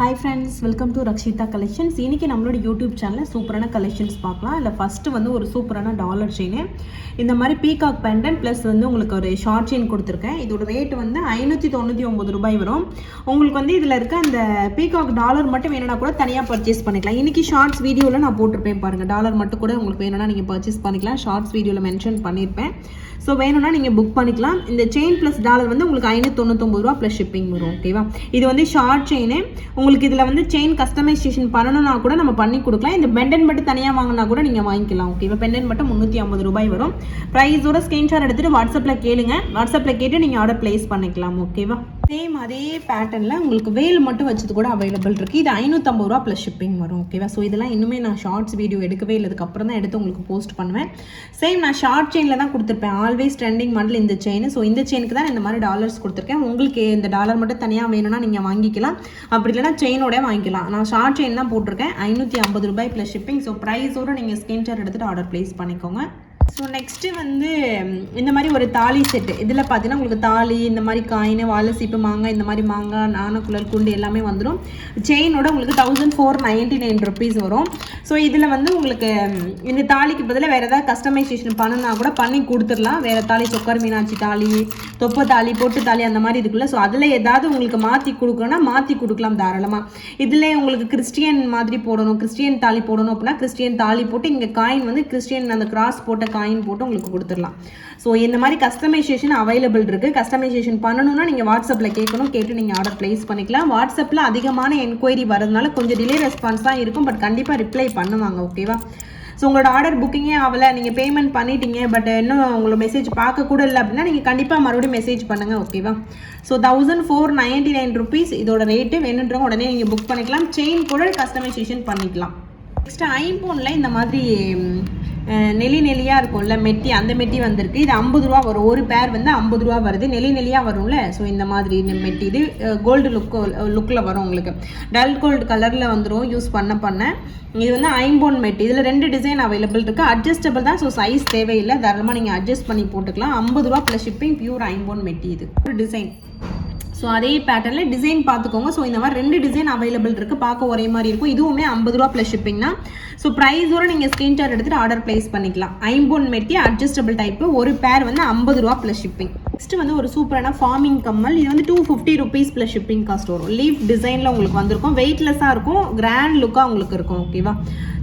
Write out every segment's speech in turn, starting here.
Hi friends welcome to Rakshitha collections இன்றைக்கி நம்மளோட YouTube சேனலில் சூப்பரான கலெக்ஷன்ஸ் பார்க்கலாம். இல்லை ஃபஸ்ட்டு வந்து ஒரு சூப்பரான டாலர் செயின் இந்த மாதிரி பீகாக் பெண்டன் ப்ளஸ் வந்து உங்களுக்கு ஒரு ஷார்ட் செயின் கொடுத்துருக்கேன். இதோட ரேட் வந்து ஐநூற்றி தொண்ணூற்றி ஒம்பது ரூபாய் வரும். உங்களுக்கு வந்து இதில் இருக்க அந்த பீகாக் டாலர் மட்டும் வேணும்னா கூட தனியாக பர்ச்சேஸ் பண்ணிக்கலாம். இன்றைக்கி ஷார்ட்ஸ் வீடியோவில் நான் போட்டிருப்பேன் பாருங்கள் டாலர் மட்டும் கூட உங்களுக்கு வேணும்னா நீங்கள் பர்ச்சேஸ் பண்ணிக்கலாம். ஷார்ட்ஸ் வீடியோவில் மென்ஷன் பண்ணியிருப்பேன் ஸோ வேணும்னா நீங்கள் புக் பண்ணிக்கலாம். இந்த செயின் ப்ளஸ் டாலர் வந்து உங்களுக்கு ஐநூற்றி தொண்ணூற்றொம்பது ரூபா ப்ளஸ் ஷிப்பிங் வரும். ஓகேவா இது வந்து ஷார்ட் செயின் உங்களுக்கு உங்களுக்கு இதில் வந்து செயின் கஸ்டமைசேஷன் பண்ணணும்னா கூட நம்ம பண்ணி கொடுக்கலாம். இந்த பெண்டன் மட்டும் தனியாக வாங்கினா கூட நீங்கள் வாங்கிக்கலாம். ஓகேவா பெண்டன் மட்டும் முந்நூற்றி ஐம்பது ரூபாய் வரும். ப்ரைஸோட ஸ்க்ரீன்ஷாட் எடுத்துகிட்டு வாட்ஸ்அப்பில் கேளுங்க. வாட்ஸ்அப்பில் கேட்டு நீங்கள் ஆர்டர் ப்ளேஸ் பண்ணிக்கலாம். ஓகேவா சேம் அதே பேட்டர்னில் உங்களுக்கு வேல் மட்டும் வச்சது கூட அவைலபிள் இருக்குது இது ஐநூற்றம்பது ரூபா ப்ளஸ் ஷிப்பிங் வரும் ஓகேவா ஸோ இதெல்லாம் இன்னுமே நான் ஷார்ட்ஸ் வீடியோ எடுக்கவே இல்லை. அதுக்கப்புறம் தான் எடுத்து உங்களுக்கு போஸ்ட் பண்ணுவேன். சேம் நான் ஷார்ட் செயினில் தான் கொடுத்துருப்பேன். ஆல்வேஸ் ட்ரெண்டிங் மாடல் இந்த செயின் ஸோ இந்த செயினுக்கு தான் இந்த மாதிரி டாலர்ஸ் கொடுத்துருக்கேன். உங்களுக்கு இந்த டாலர் மட்டும் தனியாக வேணும்னா நீங்கள் வாங்கிக்கலாம். அப்படி இல்லைனா செயினோட வாங்கிக்கலாம். நான் ஷார்ட் செயின் தான் போட்டிருக்கேன். ஐநூற்றி ஐம்பது ரூபாய் ப்ளஸ் ஷிப்பிங் ஸோ ப்ரைஸோடு நீங்கள் ஸ்க்ரீன்ஷாட் எடுத்துகிட்டு ஆர்டர் ப்ளேஸ் பண்ணிக்கோங்க. ஸோ நெக்ஸ்ட்டு வந்து இந்த மாதிரி ஒரு தாலி செட்டு இதில் பார்த்தீங்கன்னா உங்களுக்கு தாலி இந்த மாதிரி காயின் வாழை சீப்பு மாங்காய் இந்த மாதிரி மாங்காய் நாணக்குழல் குண்டு எல்லாமே வந்துடும் செயினோட உங்களுக்கு thousand four ninety nine rupees வரும். ஸோ இதில் வந்து உங்களுக்கு இந்த தாலிக்கு பதிலாக வேறு ஏதாவது கஸ்டமைசேஷன் பண்ணுனா கூட பண்ணி கொடுத்துடலாம். வேறு தாலி சொக்கர் மீனாட்சி தாலி தொப்பை தாலி பொட்டு தாலி அந்த மாதிரி இருக்குல்ல ஸோ அதில் ஏதாவது உங்களுக்கு மாற்றி கொடுக்கணும்னா மாற்றி கொடுக்கலாம் தாராளமாக இதில் உங்களுக்கு கிறிஸ்டியன் மாதிரி போடணும் கிறிஸ்டியன் தாலி போடணும் அப்படின்னா கிறிஸ்டியன் தாலி போட்டு இங்கே காயின் வந்து கிறிஸ்டியன் அந்த கிராஸ் போட்ட காயின் போட்டு உங்களுக்கு கொடுத்துடலாம். ஸோ இந்த மாதிரி கஸ்டமைசேஷன் அவைலபிள் இருக்குது கஸ்டமைசேஷன் பண்ணணும்னா நீங்கள் வாட்ஸ்அப்பில் கேட்கணும் கேட்டு நீங்கள் ஆர்டர் ப்ளேஸ் பண்ணிக்கலாம். வாட்ஸ்அப்பில் அதிகமான என்கொயரி வரதுனால கொஞ்சம் டிலே ரெஸ்பான்ஸ் தான் இருக்கும் பட் கண்டிப்பாக ரிப்ளை பண்ணுவாங்க ஓகேவா ஸோ உங்களோட ஆர்டர் புக்கிங்கே ஆகலை நீங்கள் பேமெண்ட் பண்ணிட்டீங்க பட் இன்னும் உங்களோட மெசேஜ் பார்க்க கூட இல்லை அப்படின்னா நீங்கள் கண்டிப்பாக மறுபடியும் மெசேஜ் பண்ணுங்கள் ஓகேவா so thousand four ninety nine rupees இதோட ரேட்டு வேணுன்றவங்க உடனே நீங்கள் புக் பண்ணிக்கலாம். செயின் கூட கஸ்டமைசேஷன் பண்ணிக்கலாம். நெக்ஸ்ட் ஐபோனில் இந்த மாதிரி நெலி நெலியாக இருக்கும்ல மெட்டி அந்த மெட்டி வந்திருக்கு. இது ஐம்பது ரூபா வரும். ஒரு பேர் வந்து ஐம்பது ரூபா வருது. நெலி நெலியாக வரும்ல? ஸோ இந்த மாதிரி இந்த மெட்டி. இது கோல்டு லுக் லுக்கில் வரும் உங்களுக்கு. டல் கோல்டு கலரில் வந்துடும் யூஸ் பண்ண பண்ண. இது வந்து ஐம்போன் மெட்டி. இதில் ரெண்டு டிசைன் அவைலபிள் இருக்குது அட்ஜஸ்டபிள் தான். ஸோ சைஸ் தேவையில்லை. தாராளமாக நீங்கள் அட்ஜஸ்ட் பண்ணி போட்டுக்கலாம். ஐம்பது ரூபா ப்ளஸ் ஷிப்பிங் பியூர் ஐம்போன் மெட்டி இது. ஒரு டிசைன் ஸோ அதே பேட்டர்னில் டிசைன் பார்த்துக்கோங்க. ஸோ இந்த மாதிரி ரெண்டு டிசைன் அவைலபிள் இருக்குது பார்க்க ஒரே மாதிரி இருக்கும். இதுவுமே ஐம்பது ரூபா ப்ளஸ் ஷிப்பிங்னா ஸோ ப்ரைஸோட நீங்கள் ஸ்க்ரீன்ஷாட் எடுத்துகிட்டு ஆர்டர் ப்ளேஸ் பண்ணிக்கலாம். ஐம்போன் மெட்டி அட்ஜஸ்டபிள் டைப்பு ஒரு பேர் வந்து ஐம்பது ரூபா ப்ளஸ் ஷிப்பிங் நெக்ஸ்ட் வந்து ஒரு சூப்பரான ஃபார்மிங் கம்மல். இது வந்து two fifty rupees plus shipping cost வரும். லீஃப் டிசைனில் உங்களுக்கு வந்திருக்கும். வெயிட்லெஸ்ஸாக இருக்கும். கிராண்ட் லுக்காக உங்களுக்கு இருக்கும். ஓகேவா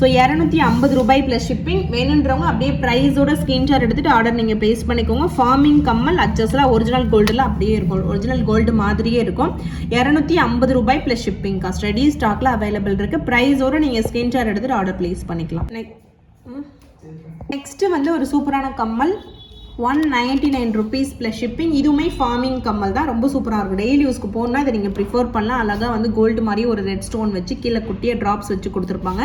ஸோ இரநூத்தி ஐம்பது ரூபாய் ப்ளஸ் ஷிப்பிங் வேணுன்றவங்க அப்படியே ப்ரைஸோட ஸ்க்ரீன்ஷாட் எடுத்துகிட்டு ஆர்டர் நீங்கள் ப்ளேஸ் பண்ணிக்கோங்க. ஃபார்மிங் கம்மல் அட்ஜஸ்டில் ஒரிஜினல் கோல்டில் அப்படியே இருக்கும். ஒரிஜினல் கோல்டு மாதிரியே இருக்கும். இரநூத்தி ஐம்பது ரூபாய் ப்ளஸ் ஷிப்பிங் காஸ்ட் ரெடி ஸ்டாக்ல அவைலபிள் இருக்குது ப்ரைஸோட நீங்கள் ஸ்க்ரீன்ஷாட் எடுத்துகிட்டு ஆர்டர் ப்ளேஸ் பண்ணிக்கலாம். நெக்ஸ்ட் வந்து ஒரு சூப்பரான கம்மல். One ninety nine rupees plus shipping இதுவுமே ஃபார்மிங் கம்மல் தான். ரொம்ப சூப்பராக இருக்கும். டெய்லி யூஸ்க்கு போகணுன்னா இதை நீங்கள் ப்ரிஃபர் பண்ணலாம். அழகாக வந்து கோல்டு மாதிரி ஒரு ரெட் ஸ்டோன் வச்சு கீழே குட்டியாக ட்ராப்ஸ் வச்சு கொடுத்துருப்பாங்க.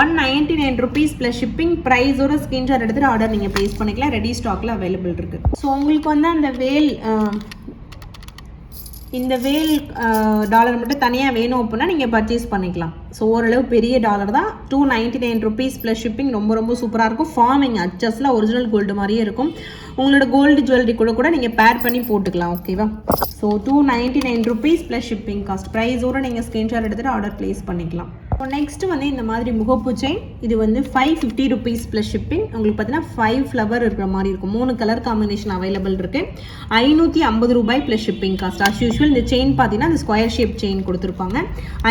One ninety nine rupees plus shipping ப்ரைஸோட screenshot எடுத்துகிட்டு ஆர்டர் நீங்கள் ப்ளேஸ் பண்ணிக்கலாம். ரெடி ஸ்டாக்கில் அவைலபிள் இருக்குது ஸோ உங்களுக்கு வந்து அந்த வேல் இந்த வேல் டாலர் மட்டும் தனியாக வேணும் அப்படின்னா நீங்கள் பர்ச்சேஸ் பண்ணிக்கலாம். ஸோ ஓரளவு பெரிய டாலர் தான். Two ninety nine rupees plus shipping ரொம்ப ரொம்ப சூப்பராக இருக்கும். ஃபார்மிங் அச்சஸில் ஒரிஜினல் கோல்டு மாதிரியே இருக்கும். உங்களோட கோல்டு ஜுவல்லரி கூட கூட நீங்கள் பேர் பண்ணி போட்டுக்கலாம் ஓகேவா so two ninety nine rupees plus shipping cost ப்ரைஸோட நீங்கள் ஸ்க்ரீன்ஷாட் எடுத்துகிட்டு ஆர்டர் ப்ளேஸ் பண்ணிக்கலாம். இப்போ நெக்ஸ்ட்டு வந்து இந்த மாதிரி முகப்பு செயின் இது வந்து five fifty rupees plus shipping உங்களுக்கு பார்த்தீங்கன்னா ஃபைவ் ஃப்ளவர் இருக்கிற மாதிரி இருக்கும். மூணு கலர் காம்பினேஷன் அவைலபிள் இருக்கு. ஐநூற்றி ஐம்பது ரூபாய் plus shipping cost as usual இந்த செயின் பார்த்தீங்கன்னா இந்த ஸ்கொயர் ஷேப் செயின் கொடுத்துருப்பாங்க.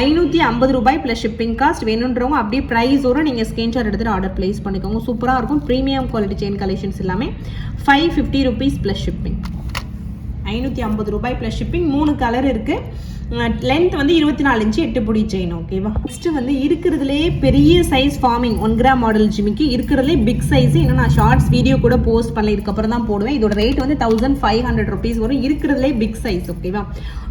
ஐநூற்றி ஐம்பது ரூபாய் ப்ளஸ் ஷிப்பிங் காஸ்ட் வேணுன்றவங்க அப்படியே ப்ரைஸோட நீங்கள் ஸ்க்ரீன்ஷாட் எடுத்துகிட்டு ஆர்டர் ப்ளேஸ் பண்ணிக்கோங்க. சூப்பராக இருக்கும். ப்ரீமியம் குவாலிட்டி செயின் கலெக்ஷன்ஸ் எல்லாமே five fifty rupees plus shipping ஐநூற்றி ஐம்பது ரூபாய் ப்ளஸ் ஷிப்பிங் மூணு கலர் இருக்குது லென்த் வந்து இருபத்தி நாலு இன்ச்சு எட்டு புடி செயின் ஓகேவா நெக்ஸ்ட் வந்து இருக்கிறதுலே பெரிய size forming one gram model ஜிமிக்கு. இருக்கிறதுலே பிக் சைஸ் இன்னும் நான் ஷார்ட்ஸ் வீடியோ கூட போஸ்ட் பண்ணல இதுக்கப்புறம் தான் போடுவேன். இதோட ரேட் வந்து தௌசண்ட் ஃபைவ் ஹண்ட்ரட் ருபீஸ் வரும். இருக்கிறதுலே பிக் சைஸ் ஓகேவா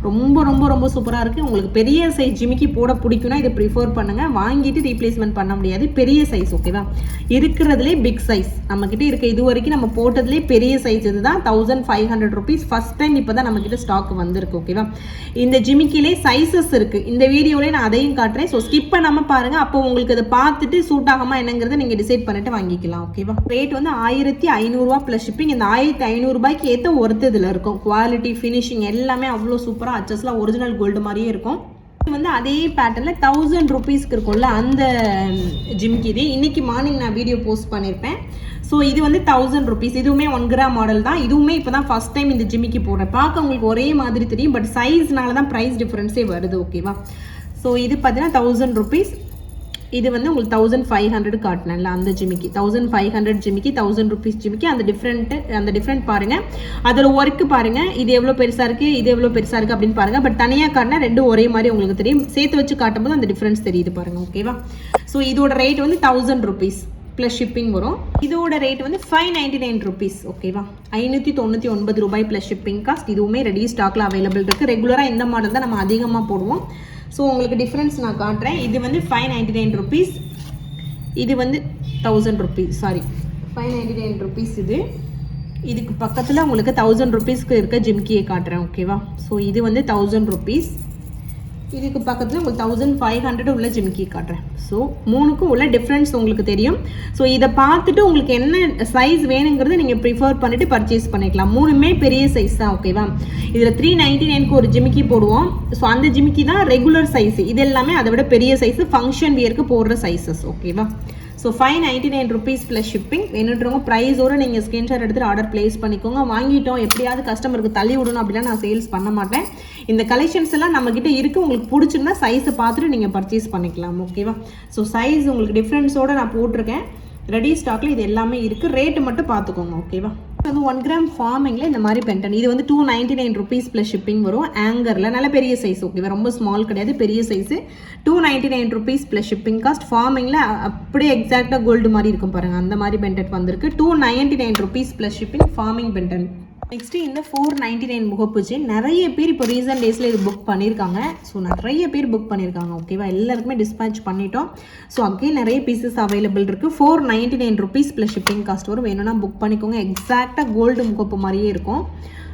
ரொம்ப ரொம்ப ரொம்ப சூப்பராக இருக்குது உங்களுக்கு பெரிய சைஸ் ஜிமிக்கி போட பிடிக்கும்னா இதை ப்ரிஃபர் பண்ணுங்கள் வாங்கிட்டு ரீப்ளேஸ்மெண்ட் பண்ண முடியாது. பெரிய சைஸ் ஓகேவா இருக்கிறதுலே பிக் சைஸ் நம்மக்கிட்ட இருக்க இது வரைக்கும் நம்ம போட்டதுலேயே பெரிய சைஸ் இதுதான். Thousand five hundred rupees first time இப்போ தான் நம்மக்கிட்ட ஸ்டாக் வந்திருக்கு ஓகேவா இந்த ஜிமிக்கிலே சைஸஸ் இருக்குது இந்த வீடியோவிலே நான் அதையும் காட்டுறேன். ஸோ ஸ்கிப் பண்ணாமல் பாருங்கள் அப்போ உங்களுக்கு அதை பார்த்துட்டு சூட் ஆகாமல் என்னங்கிறத நீங்கள் டிசைட் பண்ணிட்டு வாங்கிக்கலாம். ஓகேவா ரேட் வந்து ஆயிரத்தி ஐநூறுரூவா ப்ளஸ் ஷிப்பிங் இந்த ஆயிரத்தி ஐநூறுரூபாய்க்கு ஏற்ற ஒர்த்து இதில் இருக்கும். குவாலிட்டி ஃபினிஷிங் எல்லாமே அவ்வளோ சூப்பராக அச்சஸ்லாம் ஒரிஜினல் கோல்டு மாதிரியே இருக்கும். வந்து அதே பேட்டர்னில் தௌசண்ட் ருபீஸ்க்கு இருக்கும்ல அந்த ஜிம்கி இது. இன்னைக்கு மார்னிங் நான் வீடியோ போஸ்ட் பண்ணியிருப்பேன் ஸோ இது வந்து தௌசண்ட் ருபீஸ் இதுவுமே ஒன் கிராம் மாடல் தான். இதுவுமே இப்போ தான் ஃபஸ்ட் டைம் இந்த ஜிம்மிக்கு போடுறேன் பார்க்க உங்களுக்கு ஒரே மாதிரி தெரியும் பட் சைஸ்னால தான் ப்ரைஸ் டிஃப்ரென்ஸே வருது ஓகேவா ஸோ இது பார்த்தீங்கன்னா தௌசண்ட் ருபீஸ் இது வந்து உங்களுக்கு தௌசண்ட் ஃபைவ் ஹண்ட்ரட் காட்டினேன்ல அந்த ஜிமிக்கி. தௌசண்ட் ஃபைவ் ஹண்ட்ரட் ஜிமிக்கி தௌசண்ட் ருபீஸ் ஜிமிக்கி. அந்த டிஃப்ரெண்ட்டு அந்த டிஃப்ரெண்ட் பாருங்கள் அதில் ஒர்க்கு பாருங்கள் இது எவ்வளோ பெருசாக இருக்குது இது எவ்வளோ பெருசாக இருக்குது அப்படின்னு பாருங்கள் பட் தனியாக காட்டினா ரெண்டும் ஒரே மாதிரி உங்களுக்கு தெரியும். சேர்த்து வச்சு காட்டும்போது அந்த டிஃப்ரென்ஸ் தெரியுது பாருங்கள் ஓகேவா ஸோ இதோட ரேட் வந்து தௌசண்ட் ருபீஸ் ப்ளஸ் ஷிப்பிங் வரும். இதோட ரேட் வந்து ஃபைவ் நைன்டி நைன் ருபீஸ் ஓகேவா ஐநூற்றி தொண்ணூற்றி ஒன்பது ரூபாய் ப்ளஸ் ஷிப்பிங் காஸ்ட் இதுவுமே ரெடி ஸ்டாக்ல அவைலபிள் இருக்குது ரெகுலராக இந்த மாடல் தான் நம்ம அதிகமாக போடுவோம். ஸோ உங்களுக்கு டிஃப்ரென்ஸ் நான் காட்டுறேன். இது வந்து ஃபைவ் நைன்டி நைன் ருபீஸ் இது வந்து thousand rupees sorry five ninety nine rupees இது. இதுக்கு பக்கத்தில் உங்களுக்கு தௌசண்ட் ருபீஸ்க்கு இருக்க ஜிம்கியை காட்டுறேன். ஓகேவா ஸோ இது வந்து தௌசண்ட் ருபீஸ் இதுக்கு பக்கத்தில் உங்களுக்கு தௌசண்ட் ஃபைவ் ஹண்ட்ரட் உள்ள ஜிம்கி காட்டுறேன். ஸோ மூணுக்கும் உள்ள டிஃப்ரென்ஸ் உங்களுக்கு தெரியும். ஸோ இதை பார்த்துட்டு உங்களுக்கு என்ன சைஸ் வேணுங்கிறத நீங்கள் ப்ரிஃபர் பண்ணிவிட்டு பர்ச்சேஸ் பண்ணிக்கலாம். மூணுமே பெரிய சைஸ் தான் ஓகேவா இதில் த்ரீ நைன்டி நைனுக்கு ஒரு ஜிமிக்கி போடுவோம். ஸோ அந்த ஜிமிக்கி தான் ரெகுலர் சைஸ் இது எல்லாமே அதை விட பெரிய சைஸ் ஃபங்க்ஷன் வியருக்கு போடுற சைஸஸ் ஓகேவா so five ninety nine rupees plus shipping வேணுன்றவங்க ப்ரைஸோடு நீங்கள் ஸ்க்ரீன்ஷாட் எடுத்துகிட்டு ஆர்டர் ப்ளேஸ் பண்ணிக்கோங்க. வாங்கிட்டோம். எப்படியாவது கஸ்டமருக்கு தள்ளி விடணும் அப்படின்னா நான் சேல்ஸ் பண்ண மாட்டேன். இந்த கலெக்ஷன்ஸ் எல்லாம் நம்மக்கிட்ட இருக்குது உங்களுக்கு பிடிச்சிருந்தா சைஸை பார்த்துட்டு நீங்கள் பர்ச்சேஸ் பண்ணிக்கலாம். ஓகேவா ஸோ சைஸ் உங்களுக்கு டிஃப்ரென்ஸோடு நான் போட்டிருக்கேன். ரெடி ஸ்டாக்ல இது எல்லாமே இருக்குது ரேட்டு மட்டும் பார்த்துக்கோங்க. ஓகேவா வந்து ஒன் கிராம் ஃபார்மிங்கில் இந்த மாதிரி பென்டன் இது வந்து two ninety nine rupees plus shipping வரும். ஆங்கரில் நல்ல பெரிய சைஸ் ஓகேவா ரொம்ப ஸ்மால் கிடையாது பெரிய size two ninety nine rupees plus shipping cost ஃபார்மிங்கில் அப்படியே எக்ஸாக்டாக கோல்டு மாதிரி இருக்கும் பாருங்கள் அந்த மாதிரி பென்டன் வந்திருக்கு. Two ninety nine rupees plus shipping forming pendant next இந்த ஃபோர் நைன்டி நைன் முகப்பூச்சி நிறைய பேர் இப்போ ரீசன்ட் டேஸில் இது புக் பண்ணியிருக்காங்க. ஸோ நிறைய பேர் புக் பண்ணியிருக்காங்க ஓகேவா எல்லாருக்குமே டிஸ்பேச் பண்ணிட்டோம். ஸோ அங்கேயும் நிறைய பீசஸ் அவைலபிள் இருக்குது four ninety nine rupees plus shipping cost வரும். வேணும்னா புக் பண்ணிக்கோங்க. எக்ஸாக்டாக கோல்டு முகப்பு மாதிரியே இருக்கும்.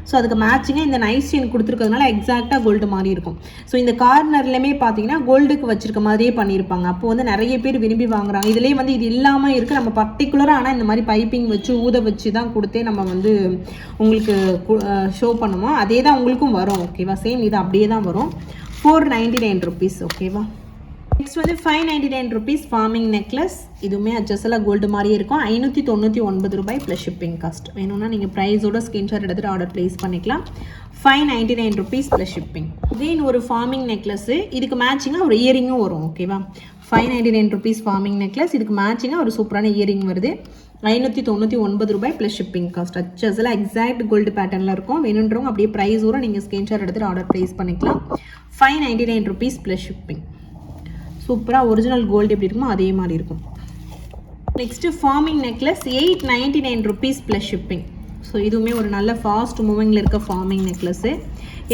ஸோ அதுக்கு மேட்சிங்காக இந்த நைஸ் செயின் கொடுத்துருக்கிறதுனால எக்ஸாக்டாக கோல்டு மாதிரி இருக்கும். ஸோ இந்த கார்னர்லையுமே பார்த்தீங்கன்னா கோல்டுக்கு வச்சிருக்க மாதிரியே பண்ணியிருப்பாங்க அப்போ வந்து நிறைய பேர் விரும்பி வாங்குறாங்க. இதுலேயே வந்து இது இல்லாமல் இருக்குது நம்ம பர்டிகுலராக ஆனால் இந்த மாதிரி பைப்பிங் வச்சு ஊத வச்சு தான் கொடுத்தே நம்ம வந்து உங்களுக்கு ஷோ பண்ணுவோம். அதே தான் உங்களுக்கும் வரும். ஓகேவா சேம் இது அப்படியே தான் வரும். ஃபோர் நைன்டி நைன் ருபீஸ் ஓகேவா நெக்ஸ்ட் வந்து five ninety nine rupees forming necklace இதுவுமே அட்ஜஸ்டில் கோல்டு மாதிரியே இருக்கும். ஐநூற்றி தொண்ணூற்றி ஒன்பது ரூபாய் ப்ளஸ் ஷிப்பிங் காஸ்ட் வேணும்னா நீங்கள் ப்ரைஸோட ஸ்கிரீன்ஷாட் எடுத்துகிட்டு ஆர்டர் ப்ளேஸ் பண்ணிக்கலாம். Five ninety nine rupees plus shipping again ஒரு ஃபார்மிங் நெக்லஸ்ஸு இதுக்கு மேட்சிங்காக ஒரு இயரிங்கும் வரும் ஓகேவா five ninety nine rupees forming necklace இதுக்கு மேட்சிங்காக ஒரு சூப்பரான இயரிங் வருது. ஐநூற்றி தொண்ணூற்றி ஒன்பது ரூபாய் ப்ளஸ் ஷிப்பிங் காஸ்ட் அச்சஸில் எக்ஸாக்ட் கோல்டு பேட்டர்னில் இருக்கும். வேணுன்றவங்க அப்படியே ப்ரைஸோட நீங்கள் ஸ்கிரீன்ஷாட் எடுத்துகிட்டு ஆர்டர் ப்ளேஸ் பண்ணிக்கலாம். Five ninety nine rupees plus shipping சூப்பராக ஒரிஜினல் கோல்டு எப்படி இருக்குமோ அதே மாதிரி இருக்கும். Next forming necklace eight ninety nine rupees plus shipping so இதுவுமே ஒரு நல்ல ஃபாஸ்ட் மூவிங்கில் இருக்க forming necklace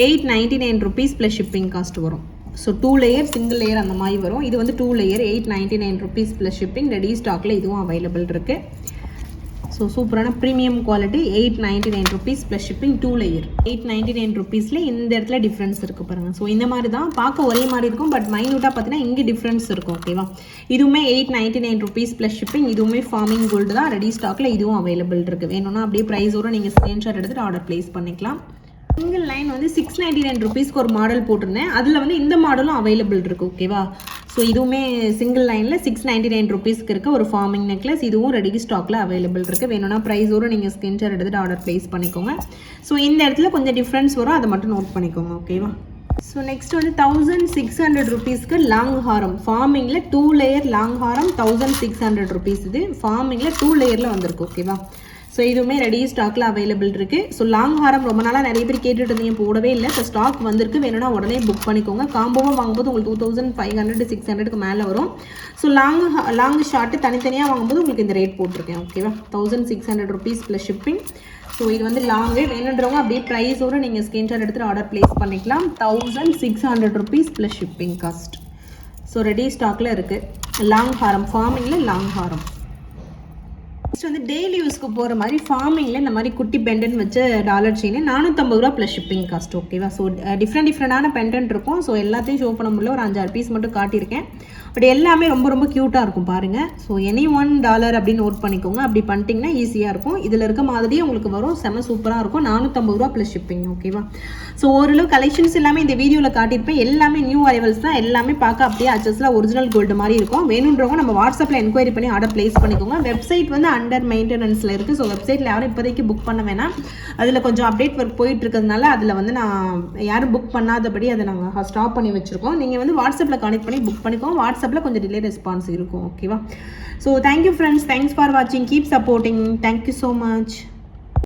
eight ninety nine rupees plus shipping cost வரும். So two layer single layer அந்த மாதிரி வரும். இது வந்து two layer eight ninety nine rupees plus shipping ready ஸ்டாக்கில் இதுவும் அவைலபிள் இருக்குது ஸோ சூப்பரான premium quality eight ninety nine rupees plus shipping two layer eight ninety nine ருபீஸில் இந்த இடத்துல டிஃப்ரென்ஸ் இருக்குது பாருங்கள் ஸோ இந்த மாதிரி தான் பார்க்க ஒரே மாதிரி இருக்கும் பட் மைனூட்டாக பார்த்தீங்கன்னா இங்கே டிஃப்ரென்ஸ் இருக்கும் ஓகேவா இதுவுமே eight ninety nine rupees plus shipping இதுவுமே ஃபார்மிங் கோல்டு தான் ரெடி ஸ்டாக்கில் இதுவும் அவைலபிள் இருக்குது வேணும்னா அப்படியே ப்ரைஸோட நீங்கள் ஸ்க்ரீன்ஷாட் எடுத்துகிட்டு ஆர்டர் ப்ளேஸ் பண்ணிக்கலாம். சிங்கிள் லைன் வந்து சிக்ஸ் நைன்டி நைன் ருபீஸ்க்கு ஒரு மாடல் போட்டிருந்தேன். அதில் வந்து இந்த மாடலும் அவைலபிள் இருக்குது ஓகேவா ஸோ இதுவுமே சிங்கிள் லைனில் சிக்ஸ் நைன்டி நைன் ருபீஸ்க்கு இருக்க ஒரு ஃபார்மிங் நெக்லஸ் இதுவும் ரெடி ஸ்டாக்கில் அவைலபிள் இருக்குது வேணும்னா ப்ரைஸோடு நீங்கள் ஸ்கின்ஷாட் எடுத்துகிட்டு ஆர்டர் ப்ளேஸ் பண்ணிக்கோங்க. ஸோ இந்த இடத்துல கொஞ்சம் டிஃப்ரென்ஸ் வரும். அதை மட்டும் நோட் பண்ணிக்கோங்க ஓகேவா ஸோ நெக்ஸ்ட் வந்து தௌசண்ட் சிக்ஸ் ஹண்ட்ரட் ருபீஸ்க்கு லாங் ஹாரம் ஃபார்மிங்கில் டூ லேயர் லாங் ஹாரம் தௌசண்ட் சிக்ஸ் ஹண்ட்ரட் ருபீஸ் இது. ஃபார்மிங்கில் டூ லேயரில் வந்திருக்கு ஓகேவா ஸோ இதுவுமே ரெடி ஸ்டாக்கில் அவைலபிள் இருக்குது ஸோ லாங் ஹாரம் ரொம்ப நாளாக நிறைய பேர் கேட்டுட்டு இருந்தீங்க போடவே இல்லை. இப்போ ஸ்டாக் வந்திருக்கு. வேணும்னா உடனே புக் பண்ணிக்கோங்க. காம்போவாக வாங்கும்போது உங்களுக்கு two thousand five hundred six ஹண்ட்ரடுக்கு மேலே வரும். ஸோ லாங் லாங் ஷார்ட்டு தனித்தனியாக வாங்கும்போது உங்களுக்கு இந்த ரேட் போட்டிருக்கேன். ஓகேவா thousand six hundred rupees plus shipping so இது வந்து லாங்கு வேணுன்றவங்க அப்படியே ப்ரைஸோடு நீங்கள் ஸ்க்ரீன்ஷாட் எடுத்துகிட்டு ஆர்டர் ப்ளேஸ் பண்ணிக்கலாம். Thousand six hundred rupees plus shipping cost so ready ஸ்டாக்கில் இருக்குது லாங் ஹாரம் ஃபார்மிங்கில் லாங் ஹாரம் நெக்ஸ்ட் வந்து டெய்லி யூஸ்க்கு போகிற மாதிரி ஃபார்மிங்கில் இந்த மாதிரி குட்டி பெண்டன் வச்சு டாலர் செயின் நானூற்றம்பது ரூபா ப்ளஸ் ஷிப்பிங் காஸ்ட் ஓகேவா ஸோ டிஃப்ரெண்ட் டிஃப்ரெண்டான பெண்டன் இருக்கும். ஸோ எல்லாத்தையும் ஷோ பண்ண முடியல. ஒரு அஞ்சாறு பீஸ் மட்டும் காட்டியிருக்கேன். பட் எல்லாமே ரொம்ப ரொம்ப க்யூட்டாக இருக்கும் பாருங்கள் ஸோ எனி ஒன் டாலர் அப்படின்னு நோட் பண்ணிக்கோங்க. அப்படி பண்ணிட்டீங்கன்னா ஈஸியாக இருக்கும். இதில் இருக்க மாதிரியே உங்களுக்கு வரும். செம சூப்பராக இருக்கும். நானூற்றம்பது ரூபா ப்ளஸ் ஷிப்பிங் ஓகேவா ஸோ ஓரளவு கலெக்ஷன்ஸ் எல்லாமே இந்த வீடியோவில் காட்டியிருப்பேன். எல்லாமே நியூ அரைவல்ஸ் தான். எல்லாமே பார்க்க அப்படியே அச்சஸில் ஒரிஜினல் கோல்டு மாதிரி இருக்கும். வேணுன்றவங்க நம்ம வாட்ஸ்அப்பில் என்கொயரி பண்ணி ஆர்டர் ப்ளேஸ் பண்ணிக்கோங்க. வெப்சைட் வந்து அண்டர் மெயின்டெனன்ஸில் இருக்குது ஸோ வெப்சைட்டில் யாரும் இப்போதைக்கு புக் பண்ண வேணாம். அதில் கொஞ்சம் அப்டேட் ஒர்க் போயிட்டு இருக்கிறதுனால அதில் வந்து நான் யாரும் புக் பண்ணாதபடி அதை நாங்கள் ஸ்டாப் பண்ணி வச்சுருக்கோம். நீங்கள் வந்து வாட்ஸ்அப்பில் கனெக்ட் பண்ணி புக் பண்ணிக்கோங்க. வாட்ஸ்அப்பில் கொஞ்சம் டிலே ரெஸ்பான்ஸ் இருக்கும். ஓகேவா so thank you friends thanks for வாட்சிங் keep supporting thank you so much